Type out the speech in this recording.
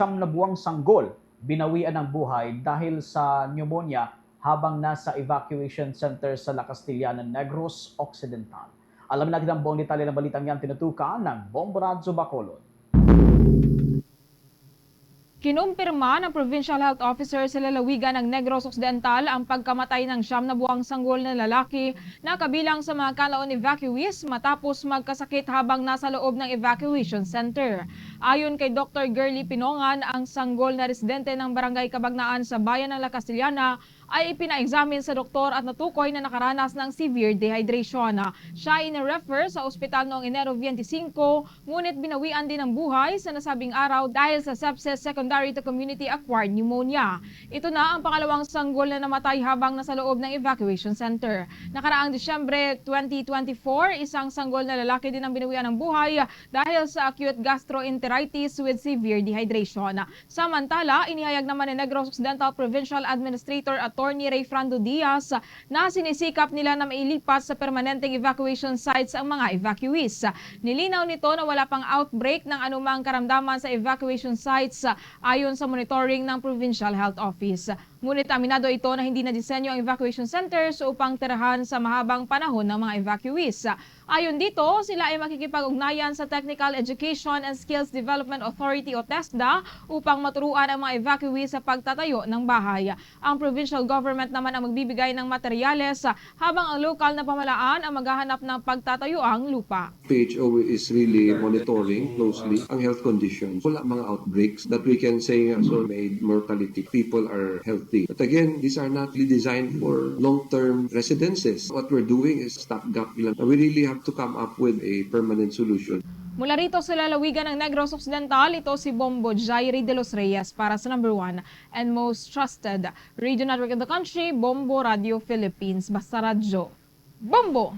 siyam na buwang sanggol binawian ng buhay dahil sa pneumonia habang nasa evacuation center sa La Castellana, Negros Occidental. Alamin natin ang buong detalye ng balitang yan tinutukan ng Bomboradzo Bacolod. Kinumpirma ng Provincial Health Officer sa lalawigan ng Negros Occidental ang pagkamatay ng siyam na buwang sanggol na lalaki na kabilang sa mga kalaon evacuees matapos magkasakit habang nasa loob ng evacuation center. Ayon kay Dr. Girly Pinongan, ang sanggol na residente ng barangay Kabagnaan sa bayan ng La Castellana ay ipina-examine sa doktor at natukoy na nakaranas ng severe dehydration. Siya ay refer sa ospital noong Enero 25, ngunit binawian din ng buhay sa nasabing araw dahil sa sepsis secondary to community acquired pneumonia. Ito na ang pangalawang sanggol na namatay habang nasa loob ng evacuation center. Nakaraang Disyembre 2024, isang sanggol na lalaki din ang binawian ng buhay dahil sa acute gastroenteritis with severe dehydration. Samantala, inihayag naman ni Negros Occidental Provincial Administrator Attorney Ray Frando Diaz na sinisikap nila na mailipat sa permanenteng evacuation sites ang mga evacuees. Nilinaw nito na wala pang outbreak ng anumang karamdaman sa evacuation sites ayon sa monitoring ng Provincial Health Office. Ngunit aminado ito na hindi na disenyo ang evacuation centers upang tirahan sa mahabang panahon ng mga evacuees. Ayon dito, sila ay makikipag-ugnayan sa Technical Education and Skills Development Authority o TESDA upang maturuan ang mga evacuees sa pagtatayo ng bahay. Ang provincial government naman ang magbibigay ng materyales habang ang lokal na pamalaan ang maghahanap ng pagtatayuang lupa. PHO is really monitoring closely ang health conditions. Wala mga outbreaks that we can say also made mortality. People are healthy. But again, these are not really designed for long-term residences. What we're doing is stopgap lang. We really have to come up with a permanent solution. Mula rito sa lalawigan ng Negros Occidental, ito si Bombo Jairi de los Reyes para sa number one and most trusted radio network in the country, Bombo Radio Philippines. Basta radyo. Bombo!